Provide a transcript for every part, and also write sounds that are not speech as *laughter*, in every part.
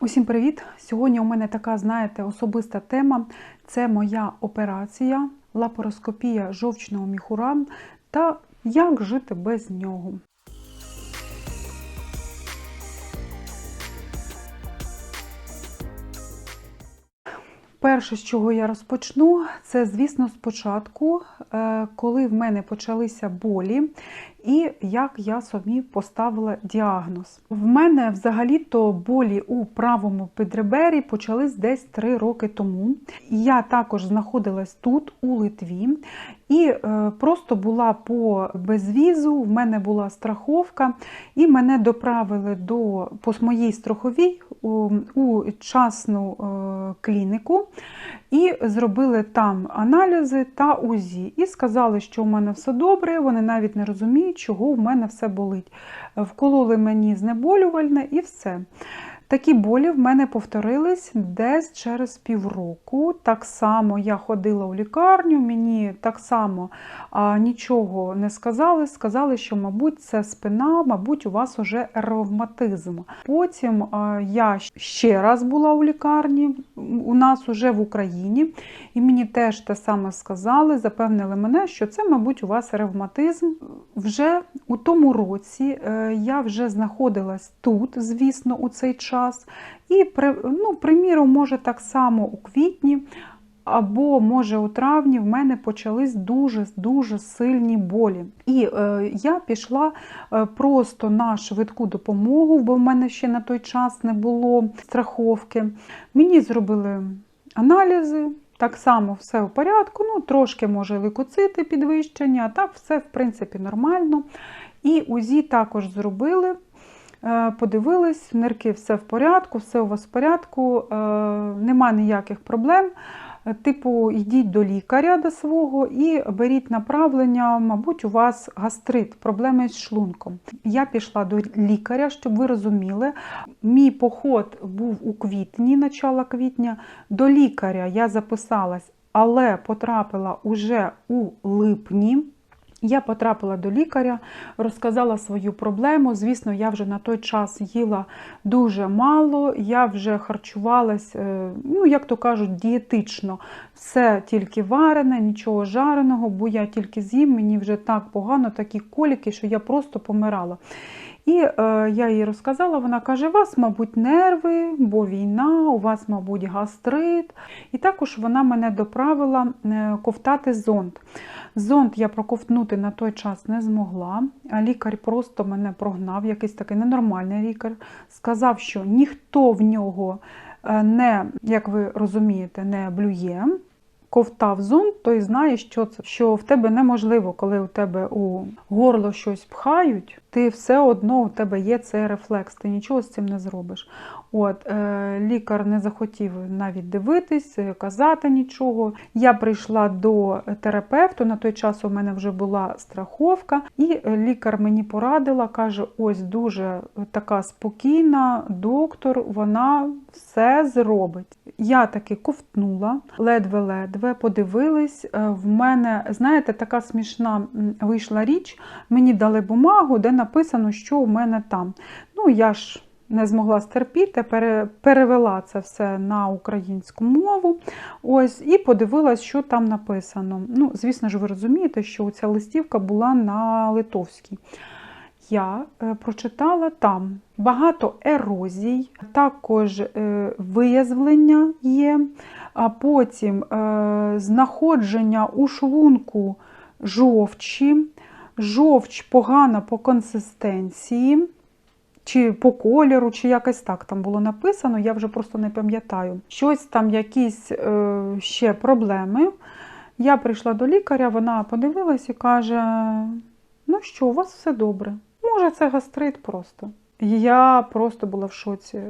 Усім привіт! Сьогодні у мене така, знаєте, особиста тема. Це моя операція, лапароскопія жовчного міхура та як жити без нього. Перше, з чого я розпочну, це, звісно, спочатку, е, коли в мене почалися болі, і як я собі поставила діагноз. В мене взагалі-то болі у правому підребері почались десь 3 роки тому. Я також знаходилась тут, у Литві, і е, просто була по безвізу, в мене була страховка, і мене доправили до по моїй страховій у, у частну е, клініку. І зробили там аналізи та УЗІ. І сказали, що у мене все добре, вони навіть не розуміють, чого в мене все болить. Вкололи мені знеболювальне і все. Такі болі в мене повторились десь через півроку. Так само я ходила у лікарню, мені так само а, нічого не сказали. Сказали, що, мабуть, це спина, мабуть, у вас уже ревматизм. Потім а, я ще раз була у лікарні, у нас уже в Україні, і мені теж те саме сказали, запевнили мене, що це, мабуть, у вас ревматизм. Вже у тому році е, я вже знаходилась тут, звісно, у цей час час. І, ну, приміром, може так само у квітні, або, може, у травні в мене почались дуже-дуже сильні болі. І е, я пішла е, просто на швидку допомогу, бо в мене ще на той час не було страховки. Мені зробили аналізи. Так само все в порядку, ну трошки може лейкоцити підвищення, а так все в принципі нормально. І УЗІ також зробили. Е, подивились, нирки все в порядку, все у вас в порядку, е, нема ніяких проблем. Е, типу, йдіть до лікаря до свого і беріть направлення, мабуть, у вас гастрит, проблеми з шлунком. Я пішла до лікаря, щоб ви розуміли. Мій поход був у квітні, начало квітня. До лікаря я записалась, але потрапила уже у липні. Я потрапила до лікаря, розказала свою проблему. Звісно, я вже на той час їла дуже мало, я вже харчувалась, е, ну, як то кажуть, дієтично. Все тільки варене, нічого жареного, бо я тільки з'їм, мені вже так погано, такі коліки, що я просто помирала. І е, я їй розказала, вона каже: вас, мабуть, нерви, бо війна, у вас, мабуть, гастрит. І також вона мене доправила е, ковтати зонд. Зонд я проковтнути на той час не змогла. Лікар просто мене прогнав, якийсь такий ненормальний лікар. Сказав, що ніхто в нього е, не, як ви розумієте, не блює ковтав зонт, той знає, що це, що в тебе неможливо, коли у тебе у горло щось пхають, ти все одно у тебе є цей рефлекс, ти нічого з цим не зробиш. От, е, Лікар не захотів навіть дивитись, е, казати нічого. Я прийшла до терапевту, на той час у мене вже була страховка, і лікар мені порадила, каже: ось дуже така спокійна, доктор, вона все зробить. Я таки ковтнула, ледве-ледве, подивились. Е, в мене, знаєте, така смішна вийшла річ. Мені дали бумагу, де написано, що у мене там. Ну, я ж не змогла стерпіти, перевела це все на українську мову. Ось, І подивилась, що там написано. Ну, Звісно ж, ви розумієте, що ця листівка була на литовській. Я е, прочитала там багато ерозій, також е, виявлення є, а потім е, знаходження у шлунку жовчі, жовч погана по консистенції чи по кольору, чи якось так там було написано, я вже просто не пам'ятаю. Щось там, якісь е, ще проблеми. Я прийшла до лікаря, вона подивилась і каже: ну що, у вас все добре. Може, це гастрит просто. Я просто була в шоці.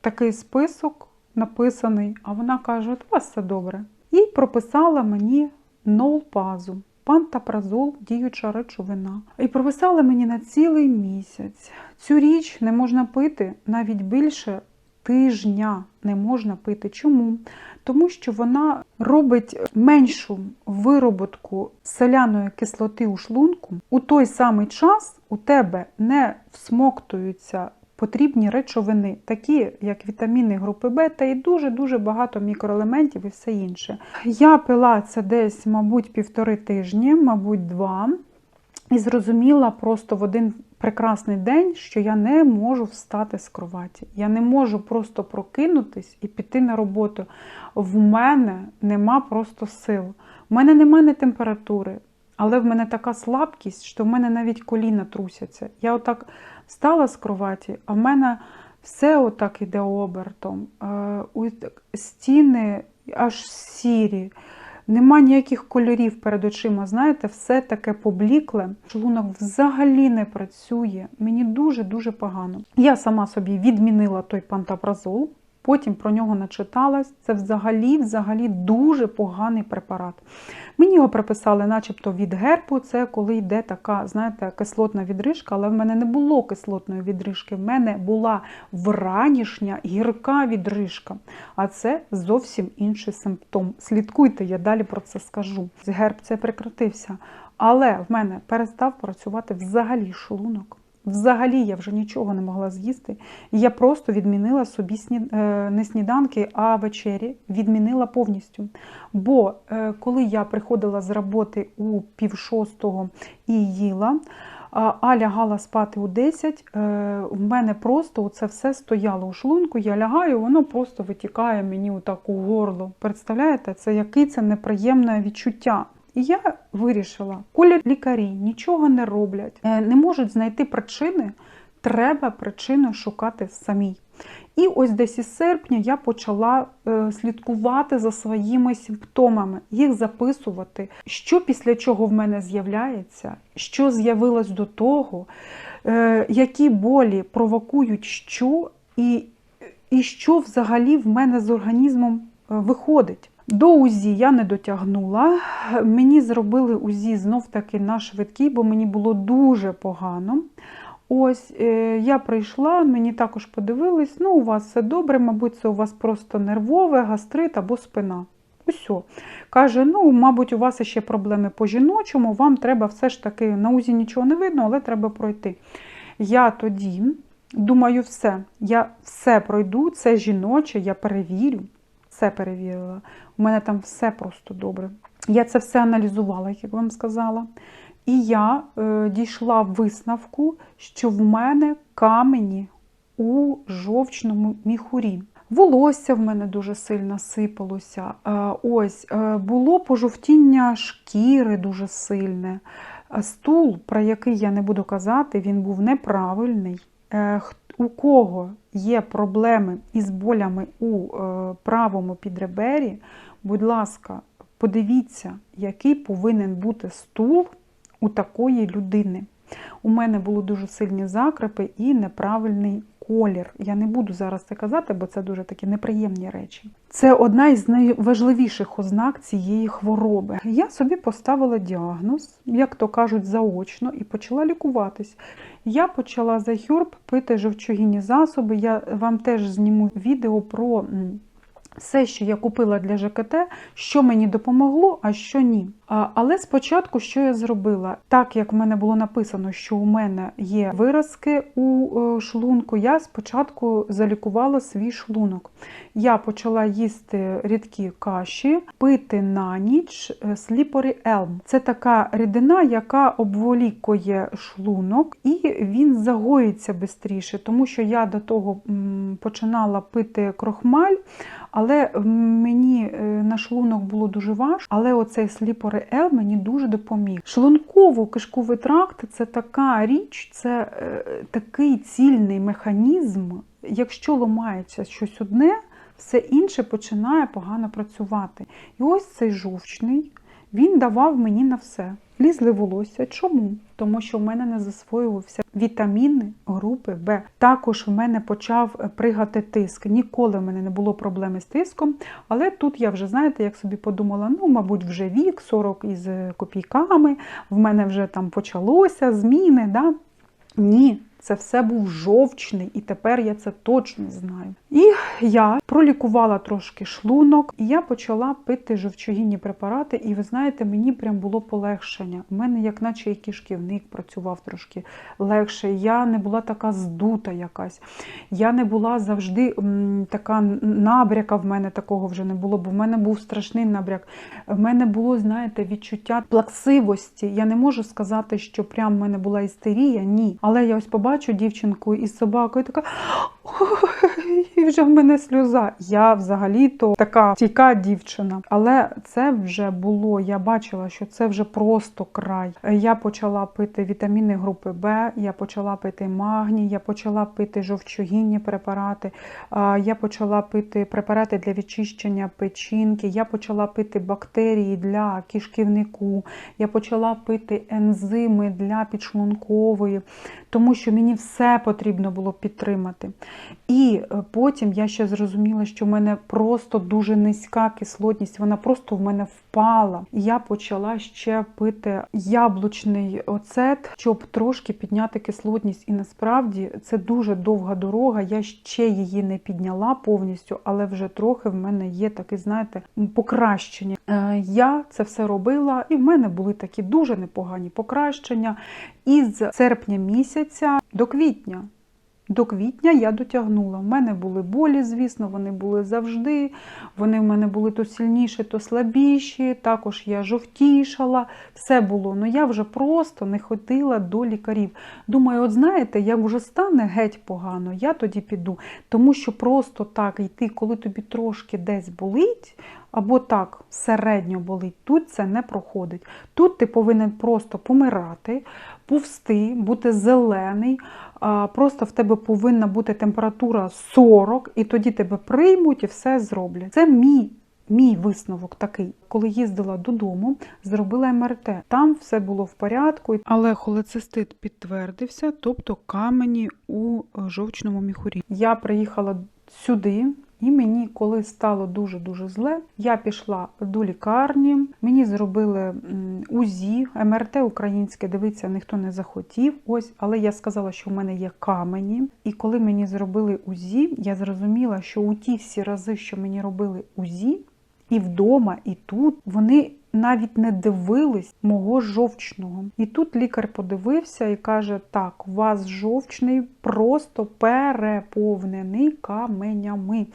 Такий список написаний, а вона каже: у вас все добре. І прописала мені нолпазу пантапразол, діюча речовина. І прописала мені на цілий місяць. Цю річ не можна пити навіть більше тижня не можна пити. Чому? Тому що вона робить меншу вироботку соляної кислоти у шлунку. У той самий час у тебе не всмоктуються потрібні речовини, такі як вітаміни групи Б та і дуже-дуже багато мікроелементів і все інше. Я пила це десь, мабуть, півтори тижні, мабуть, два. І зрозуміла просто в один прекрасний день, що я не можу встати з кроваті. Я не можу просто прокинутись і піти на роботу. В мене нема просто сил. У мене немає температури, але в мене така слабкість, що в мене навіть коліна трусяться. Я отак встала з кроваті, а в мене все отак іде обертом. Е, стіни аж сірі. Нема ніяких кольорів перед очима, знаєте, все таке поблікле. Шлунок взагалі не працює. Мені дуже-дуже погано. Я сама собі відмінила той пантапразол, потім про нього начиталась. Це взагалі взагалі дуже поганий препарат. Мені його приписали, начебто, від герпу. Це коли йде така, знаєте, кислотна відрижка, але в мене не було кислотної відрижки. В мене була вранішня гірка відрижка. А це зовсім інший симптом. Слідкуйте, я далі про це скажу. Герб це прекратився. Але в мене перестав працювати взагалі шлунок. Взагалі я вже нічого не могла з'їсти. Я просто відмінила собі сні... Е, не сніданки, а вечері. Відмінила повністю. Бо е, коли я приходила з роботи у пів шостого і їла, а лягала спати у 10, е, в мене просто це все стояло у шлунку, я лягаю, воно просто витікає мені отак у горло. Представляєте, це яке це неприємне відчуття. І я вирішила, коли лікарі нічого не роблять, е, не можуть знайти причини, треба причину шукати самій. І ось десь із серпня я почала е, слідкувати за своїми симптомами, їх записувати, що після чого в мене з'являється, що з'явилось до того, е, які болі провокують що, і, і що взагалі в мене з організмом виходить. До УЗІ я не дотягнула. Мені зробили УЗІ знов-таки на швидкий, бо мені було дуже погано. Ось е, я прийшла, мені також подивились, ну, у вас все добре, мабуть, це у вас просто нервове, гастрит або спина. Усьо. Каже, ну, мабуть, у вас ще проблеми по жіночому, вам треба все ж таки, на УЗІ нічого не видно, але треба пройти. Я тоді думаю, все, я все пройду, це жіноче, я перевірю все перевірила. У мене там все просто добре. Я це все аналізувала, як вам сказала. І я е, дійшла висновку, що в мене камені у жовчному міхурі. Волосся в мене дуже сильно сипалося. Е, ось, е, Було пожовтіння шкіри дуже сильне. Стул, про який я не буду казати, він був неправильний. У кого є проблеми із болями у е, правому підребері, будь ласка, подивіться, який повинен бути стул у такої людини. У мене були дуже сильні закрепи і неправильний колір. Я не буду зараз це казати, бо це дуже такі неприємні речі. Це одна із найважливіших ознак цієї хвороби. Я собі поставила діагноз, як то кажуть, заочно, і почала лікуватись. Я почала за хюрб пити жовчогінні засоби. Я вам теж зніму відео про все, що я купила для ЖКТ, що мені допомогло, а що ні. Але спочатку, що я зробила? Так як в мене було написано, що у мене є виразки у е, шлунку, я спочатку залікувала свій шлунок. Я почала їсти рідкі каші, пити на ніч сліпорі елм. Це така рідина, яка обволікує шлунок, і він загоїться швидше, тому що я до того починала пити крохмаль. Але мені е, на шлунок було дуже важко, але оцей сліпори L мені дуже допоміг. Шлунково-кишковий тракт це така річ, це е, такий цільний механізм. Якщо ламається щось одне, все інше починає погано працювати. І ось цей жовчний, він давав мені на все. Лізли волосся. Чому? Тому що в мене не засвоювався вітаміни групи Б. Також в мене почав пригати тиск. Ніколи в мене не було проблеми з тиском. Але тут я вже, знаєте, як собі подумала, ну, мабуть, вже вік, 40 із копійками, в мене вже там почалося зміни. Да? Ні, це все був жовчний, і тепер я це точно знаю. І я пролікувала трошки шлунок, і я почала пити жовчогінні препарати, і ви знаєте, мені прям було полегшення. У мене, як наче і кишківник працював трошки легше. Я не була така здута якась. Я не була завжди м, така набряка в мене такого вже не було, бо в мене був страшний набряк. В мене було, знаєте, відчуття плаксивості. Я не можу сказати, що прям в мене була істерія, ні. Але я ось побачу дівчинку із собакою, така. І вже в мене сльоза. Я взагалі-то така тіка дівчина. Але це вже було. Я бачила, що це вже просто край. Я почала пити вітаміни групи Б, я почала пити магній, я почала пити жовчогінні препарати, я почала пити препарати для відчищення печінки, я почала пити бактерії для кишківнику, я почала пити ензими для підшлункової, тому що мені все потрібно було підтримати. І е, потім я ще зрозуміла, що в мене просто дуже низька кислотність, вона просто в мене впала. І я почала ще пити яблучний оцет, щоб трошки підняти кислотність. І насправді це дуже довга дорога. Я ще її не підняла повністю, але вже трохи в мене є таке, знаєте, покращення. Е, я це все робила, і в мене були такі дуже непогані покращення. Із серпня місяця до квітня. До квітня я дотягнула. У мене були болі, звісно, вони були завжди. Вони в мене були то сильніші, то слабіші. Також я жовтішала, все було. Ну я вже просто не ходила до лікарів. Думаю, от знаєте, як вже стане геть погано, я тоді піду. Тому що просто так йти, коли тобі трошки десь болить. Або так, середньо болить, тут це не проходить. Тут ти повинен просто помирати, повсти, бути зелений, просто в тебе повинна бути температура 40, і тоді тебе приймуть і все зроблять. Це мій. Мій висновок такий, коли їздила додому, зробила МРТ. Там все було в порядку, але холецистит підтвердився, тобто камені у жовчному міхурі. Я приїхала сюди, і мені, коли стало дуже-дуже зле, я пішла до лікарні, мені зробили УЗІ, МРТ українське, дивиться, ніхто не захотів. Ось, але я сказала, що в мене є камені. І коли мені зробили УЗІ, я зрозуміла, що у ті всі рази, що мені робили УЗІ, і вдома, і тут вони навіть не дивились мого жовчного. І тут лікар подивився і каже: так, у вас жовчний просто переповнений каменями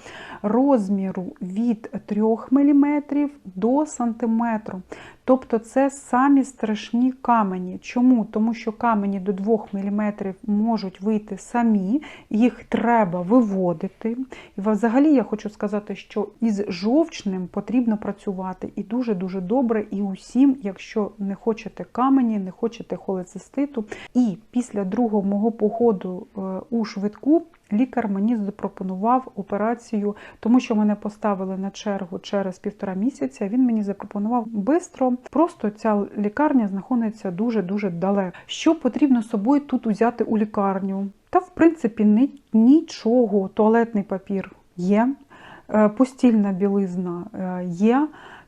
розміру від 3 мм до сантиметру. Тобто це самі страшні камені. Чому? Тому що камені до 2 мм можуть вийти самі, їх треба виводити. І взагалі я хочу сказати, що із жовчним потрібно працювати і дуже-дуже добре, і усім, якщо не хочете камені, не хочете холециститу. І після другого мого походу е, у швидку Лікар мені запропонував операцію, тому що мене поставили на чергу через півтора місяця. Він мені запропонував бистро. Просто ця лікарня знаходиться дуже-дуже далеко. Що потрібно з собою тут узяти у лікарню? Та, в принципі, нічого. Туалетний папір є, е, постільна білизна е, є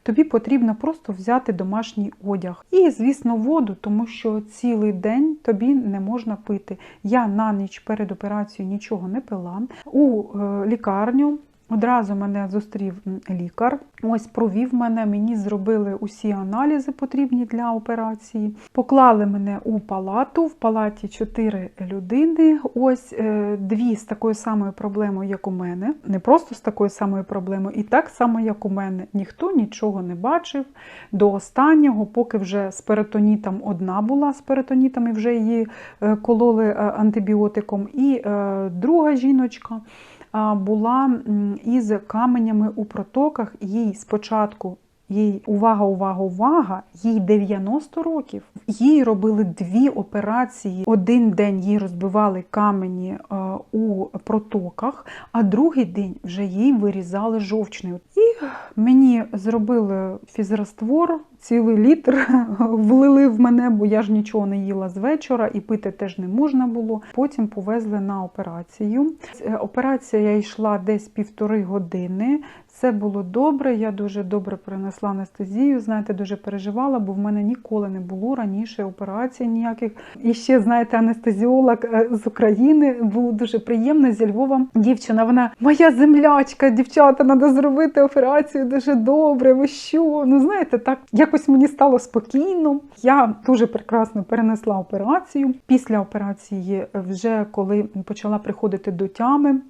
тобі потрібно просто взяти домашній одяг. І, звісно, воду, тому що цілий день тобі не можна пити. Я на ніч перед операцією нічого не пила. У е, лікарню Одразу мене зустрів лікар, ось провів мене, мені зробили усі аналізи потрібні для операції. Поклали мене у палату, в палаті чотири людини. Ось е, дві з такою самою проблемою, як у мене. Не просто з такою самою проблемою, і так само, як у мене. Ніхто нічого не бачив до останнього, поки вже з перитонітом одна була з перитонітом і вже її е, кололи е, антибіотиком. І друга жіночка була із каменями у протоках. Їй спочатку їй увага, увага, увага, їй 90 років. Їй робили дві операції. Один день їй розбивали камені у протоках, а другий день вже їй вирізали жовчний. І мені зробили фізраствор цілий літр *laughs* влили в мене, бо я ж нічого не їла з вечора і пити теж не можна було. Потім повезли на операцію. Е, Операція йшла десь півтори години. Все було добре, я дуже добре перенесла анестезію. Знаєте, дуже переживала, бо в мене ніколи не було раніше операцій ніяких. І ще, знаєте, анестезіолог е, з України було дуже приємно зі Львова. Дівчина, вона моя землячка, дівчата, треба зробити операцію дуже добре. Ви що? Ну знаєте, так якось мені стало спокійно. Я дуже прекрасно перенесла операцію. Після операції, вже коли почала приходити до тями.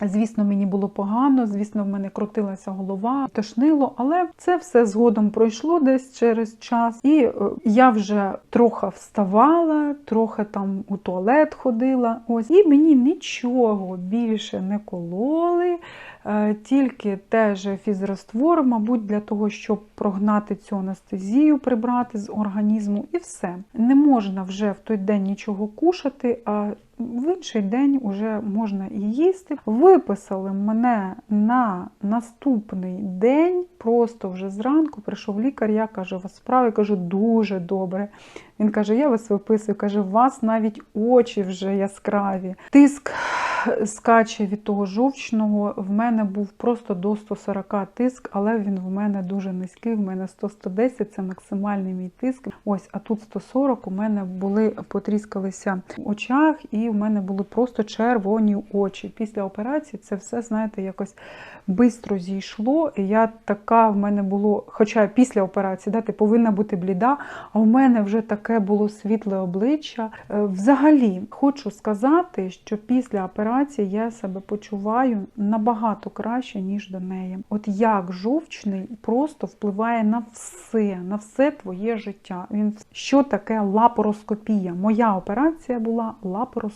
Звісно, мені було погано, звісно, в мене крутилася голова, тошнило, але це все згодом пройшло десь через час. І е, я вже трохи вставала, трохи там у туалет ходила. Ось і мені нічого більше не кололи, е, тільки теж фізроствор, мабуть, для того, щоб прогнати цю анестезію, прибрати з організму, і все. Не можна вже в той день нічого кушати. а в інший день вже можна і їсти. Виписали мене на наступний день, просто вже зранку прийшов лікар. Я кажу, у вас справи, я кажу, дуже добре. Він каже: я вас виписую, каже, у вас навіть очі вже яскраві. Тиск скаче від того жовчного. В мене був просто до 140 тиск, але він в мене дуже низький. В мене 100-110 це максимальний мій тиск. Ось, а тут 140 у мене були потріскалися в очах, і в мене були просто червоні очі. Після операції це все, знаєте, якось швидко зійшло. І я така в мене було, хоча після операції да, ти повинна бути бліда, а в мене вже таке було світле обличчя. Е, Взагалі, хочу сказати, що після операції я себе почуваю набагато краще, ніж до неї. От як жовчний просто впливає на все, на все твоє життя. Він що таке лапароскопія? Моя операція була лапароскопія.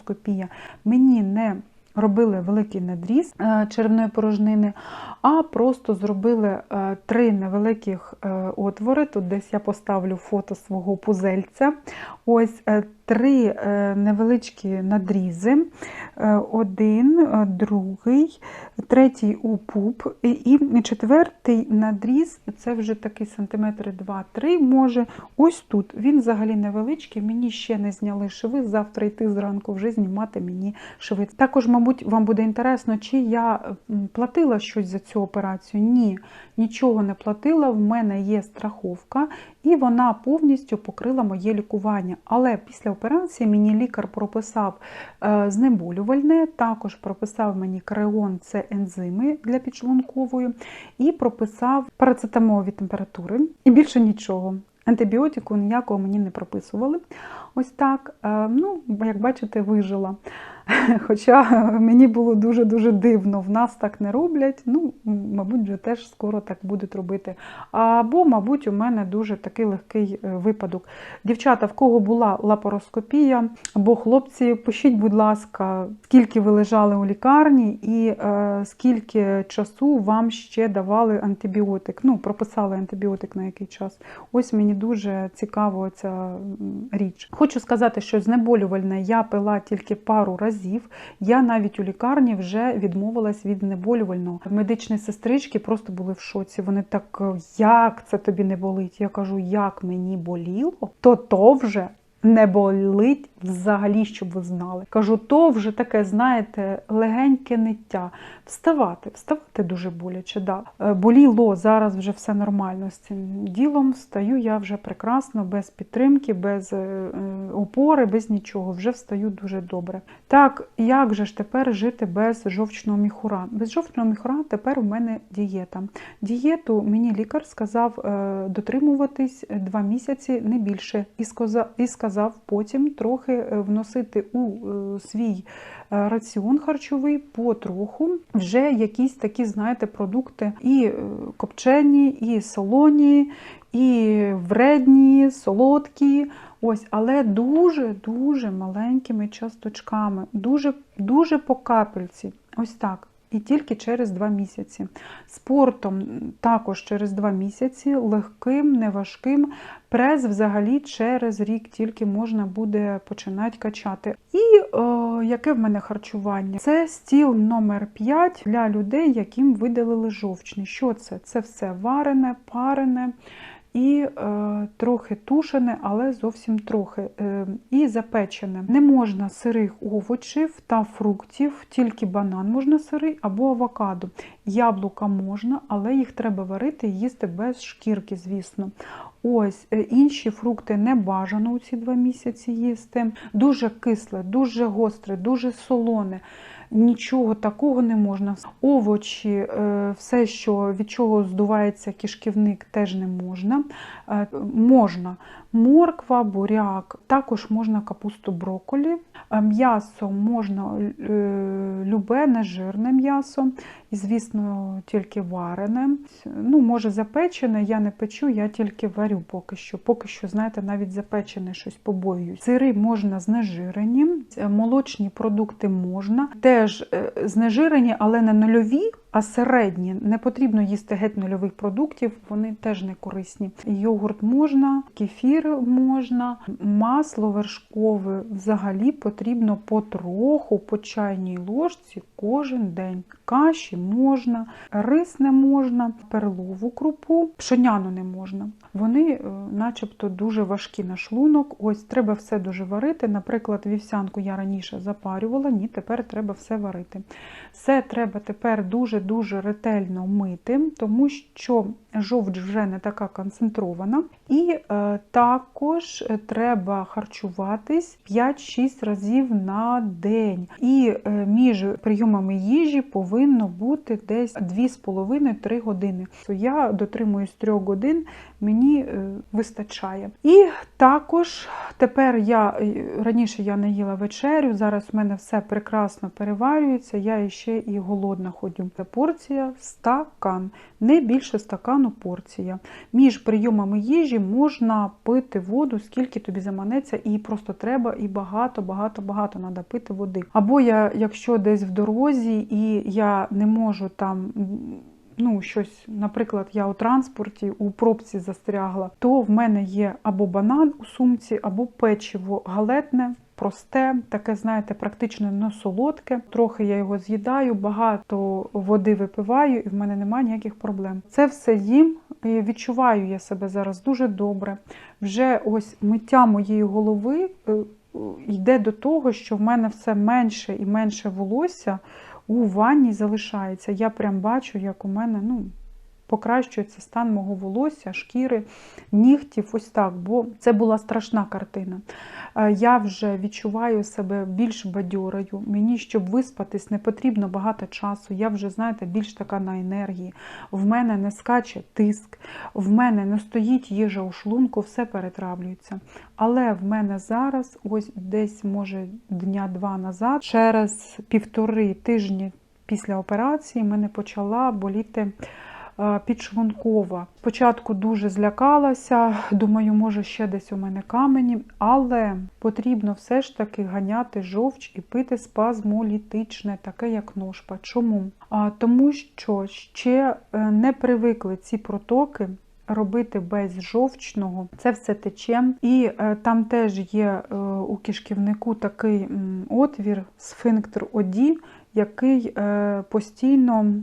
Мені не робили великий надріз е, черевної порожнини, а просто зробили е, три невеликих е, отвори. Тут десь я поставлю фото свого пузельця. Ось три невеличкі надрізи. Один, другий, третій у пуп. І четвертий надріз це вже такий сантиметри 2-3 може. Ось тут. Він взагалі невеличкий, мені ще не зняли шви. Завтра йти зранку вже знімати мені шви. Також, мабуть, вам буде інтересно, чи я платила щось за цю операцію. Ні, нічого не платила. В мене є страховка, і вона повністю покрила моє лікування. Але після операції мені лікар прописав знеболювальне, також прописав мені креон, це ензими для підшлункової, і прописав парацетамолові температури. І більше нічого. Антибіотику ніякого мені не прописували. Ось так. Ну, як бачите, вижила. *laughs* Хоча мені було дуже-дуже дивно, в нас так не роблять. Ну, мабуть, вже теж скоро так будуть робити. Або, мабуть, у мене дуже такий легкий е, випадок. Дівчата, в кого була лапароскопія, або хлопці, пишіть, будь ласка, скільки ви лежали у лікарні і е, скільки часу вам ще давали антибіотик. Ну, прописали антибіотик на який час. Ось мені дуже цікава ця річ. Хочу сказати, що знеболювальне я пила тільки пару разів разів. Я навіть у лікарні вже відмовилась від знеболювального. Медичні сестрички просто були в шоці. Вони так, як це тобі не болить? Я кажу, як мені боліло, то то вже не болить взагалі, щоб ви знали. Кажу, то вже таке, знаєте, легеньке ниття. Вставати, вставати дуже боляче. Да. Е, боліло, зараз вже все нормально з цим ділом. Встаю я вже прекрасно, без підтримки, без е, е, опори, без нічого. Вже встаю дуже добре. Так, як же ж тепер жити без жовчного міхура? Без жовчного міхура тепер у мене дієта. Дієту мені лікар сказав дотримуватись два місяці, не більше. І сказав потім трохи вносити у свій раціон харчовий потроху вже якісь такі, знаєте, продукти і копчені, і солоні, і вредні, солодкі. Ось, але дуже-дуже маленькими часточками, дуже дуже по капельці. Ось так. І тільки через два місяці. Спортом також через два місяці, легким, неважким. Прес взагалі через рік тільки можна буде починати качати. І о, яке в мене харчування? Це стіл номер 5 для людей, яким видалили жовчний. Що це? Це все варене, парене. І е, трохи тушене, але зовсім трохи, е, і запечене. Не можна сирих овочів та фруктів, тільки банан можна сирий або авокадо. Яблука можна, але їх треба варити і їсти без шкірки, звісно. Ось е, інші фрукти не бажано у ці два місяці їсти. Дуже кисле, дуже гостре, дуже солоне. Нічого такого не можна. Овочі, е, все, що від чого здувається кишківник, теж не можна. Е, Можна морква, буряк, також можна капусту брокколі. Е, М'ясо можна е, любе, нежирне м'ясо, і, звісно, тільки варене. Ну, може, запечене, я не печу, я тільки варю поки що. Поки що, знаєте, навіть запечене щось побоююсь. Сири можна знежирені, е, молочні продукти можна. Теж знежирені, але не нульові, а середні. Не потрібно їсти геть нульових продуктів, вони теж не корисні. Йогурт можна, кефір можна, масло вершкове взагалі потрібно потроху по чайній ложці кожен день. Каші можна, рис не можна, перлову крупу, пшеняну не можна. Вони, е, начебто, дуже важкі на шлунок. Ось треба все дуже варити. Наприклад, вівсянку я раніше запарювала, ні, тепер треба все варити. Все треба тепер дуже-дуже ретельно мити, тому що жовч вже не така концентрована. І е, також треба харчуватись 5-6 разів на день. І е, між прийомами їжі повинно бути десь 2,5-3 години. То я дотримуюсь 3 годин, мені е, вистачає. І також тепер я е, раніше я не їла вечерю, зараз в мене все прекрасно переварюється, я ще і голодна ходю. Порція стакан, не більше стакану порція. Між прийомами їжі можна пити воду, скільки тобі заманеться, і просто треба, і багато, багато, багато треба пити води. Або я, якщо десь в дорозі, і я не можу там. Ну, щось, наприклад, я у транспорті у пробці застрягла, то в мене є або банан у сумці, або печиво галетне, просте, таке, знаєте, практично не солодке. Трохи я його з'їдаю, багато води випиваю, і в мене немає ніяких проблем. Це все їм. і Відчуваю я себе зараз дуже добре. Вже ось миття моєї голови е, йде до того, що в мене все менше і менше волосся у ванні залишається. Я прям бачу, як у мене ну, покращується стан мого волосся, шкіри, нігтів, ось так, бо це була страшна картина. Е, Я вже відчуваю себе більш бадьорою. Мені, щоб виспатись, не потрібно багато часу. Я вже, знаєте, більш така на енергії. В мене не скаче тиск, в мене не стоїть їжа у шлунку, все перетравлюється. Але в мене зараз, ось десь, може, дня-два назад, через півтори тижні після операції, мене почала боліти підшлункова. Спочатку дуже злякалася, думаю, може ще десь у мене камені, але потрібно все ж таки ганяти жовч і пити спазмолітичне, таке як ножпа. Чому? А, Тому що ще е, не привикли ці протоки. Робити без жовчного, це все тече. І е, там теж є е, у кишківнику такий м, отвір, сфинктер оді, який е, постійно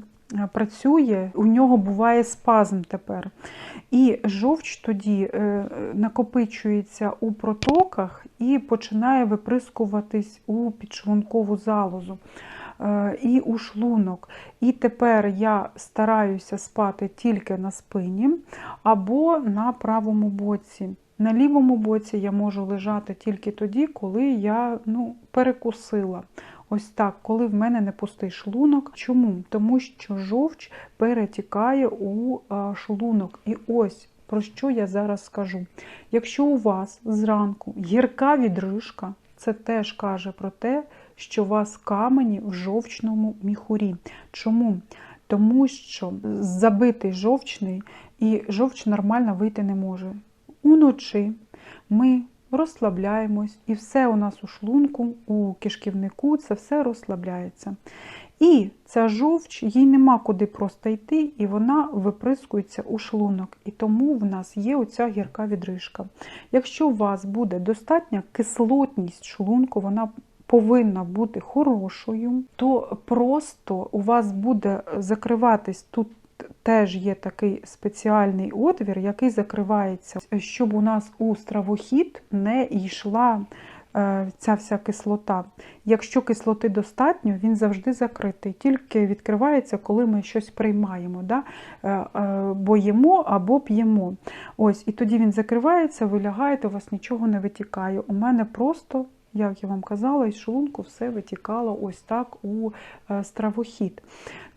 працює, у нього буває спазм тепер. І жовч тоді е, накопичується у протоках і починає виприскуватись у підшлункову залозу е, і у шлунок. І тепер я стараюся спати тільки на спині або на правому боці. На лівому боці я можу лежати тільки тоді, коли я ну, перекусила. Ось так, коли в мене не пустий шлунок. Чому? Тому що жовч перетікає у шлунок. І ось про що я зараз скажу. Якщо у вас зранку гірка відрижка, це теж каже про те, що у вас камені в жовчному міхурі. Чому? Тому що забитий жовчний і жовч нормально вийти не може. Уночі ми розслабляємось, і все у нас у шлунку, у кишківнику, це все розслабляється. І ця жовч, їй нема куди просто йти, і вона виприскується у шлунок. І тому в нас є оця гірка відрижка. Якщо у вас буде достатня кислотність шлунку, вона повинна бути хорошою, то просто у вас буде закриватись тут теж є такий спеціальний отвір, який закривається, щоб у нас у стравохід не йшла е, ця вся кислота. Якщо кислоти достатньо, він завжди закритий, тільки відкривається, коли ми щось приймаємо, да? е, е, бо їмо або п'ємо. Ось, І тоді він закривається, ви лягаєте, у вас нічого не витікає. У мене просто, як я вам казала, із шлунку все витікало ось так у е, стравохід.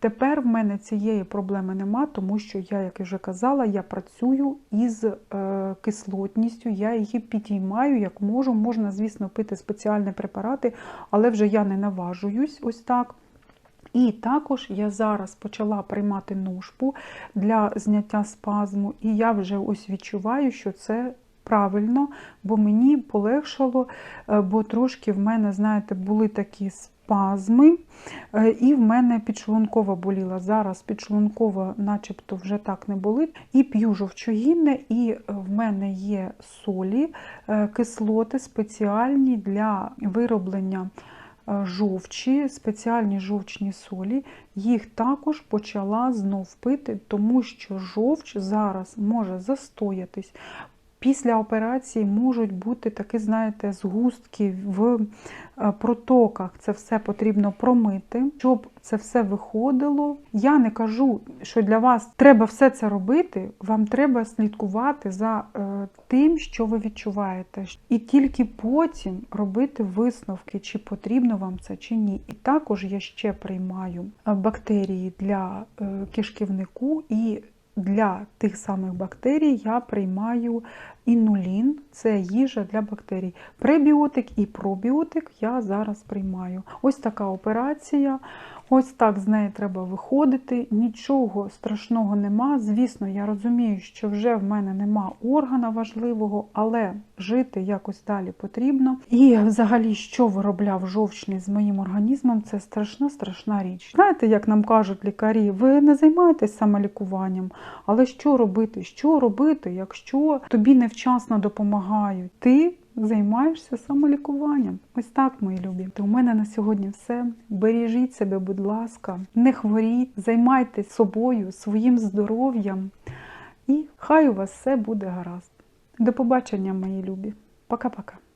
Тепер в мене цієї проблеми нема, тому що я, як я вже казала, я працюю із е, кислотністю, я її підіймаю як можу. Можна, звісно, пити спеціальні препарати, але вже я не наважуюсь ось так. І також я зараз почала приймати ножпу для зняття спазму, і я вже ось відчуваю, що це правильно, бо мені полегшало, е, бо трошки в мене, знаєте, були такі спазми, е, і в мене підшлункова боліла. Зараз підшлункова начебто вже так не болить. І п'ю жовчогінне, і в мене є солі, е, кислоти спеціальні для вироблення е, жовчі, спеціальні жовчні солі. Їх також почала знов пити, тому що жовч зараз може застоятись. Після операції можуть бути такі, знаєте, згустки в е, протоках. Це все потрібно промити, щоб це все виходило. Я не кажу, що для вас треба все це робити. Вам треба слідкувати за е, тим, що ви відчуваєте, і тільки потім робити висновки, чи потрібно вам це чи ні. І також я ще приймаю е, бактерії для кишківнику і. Для тих самих бактерій я приймаю інулін, це їжа для бактерій. Пребіотик і пробіотик я зараз приймаю. Ось така операція. Ось так з неї треба виходити. Нічого страшного нема. Звісно, я розумію, що вже в мене нема органа важливого, але жити якось далі потрібно. І взагалі, що виробляв жовчний з моїм організмом, це страшна, страшна річ. Знаєте, як нам кажуть лікарі, ви не займаєтесь самолікуванням, але що робити? Що робити, якщо тобі невчасно допомагають? Ти займаєшся самолікуванням. Ось так, мої любі. То у мене на сьогодні все. Бережіть себе, будь ласка, не хворіть, займайтесь собою, своїм здоров'ям, і хай у вас все буде гаразд. До побачення, мої любі. Пока-пока.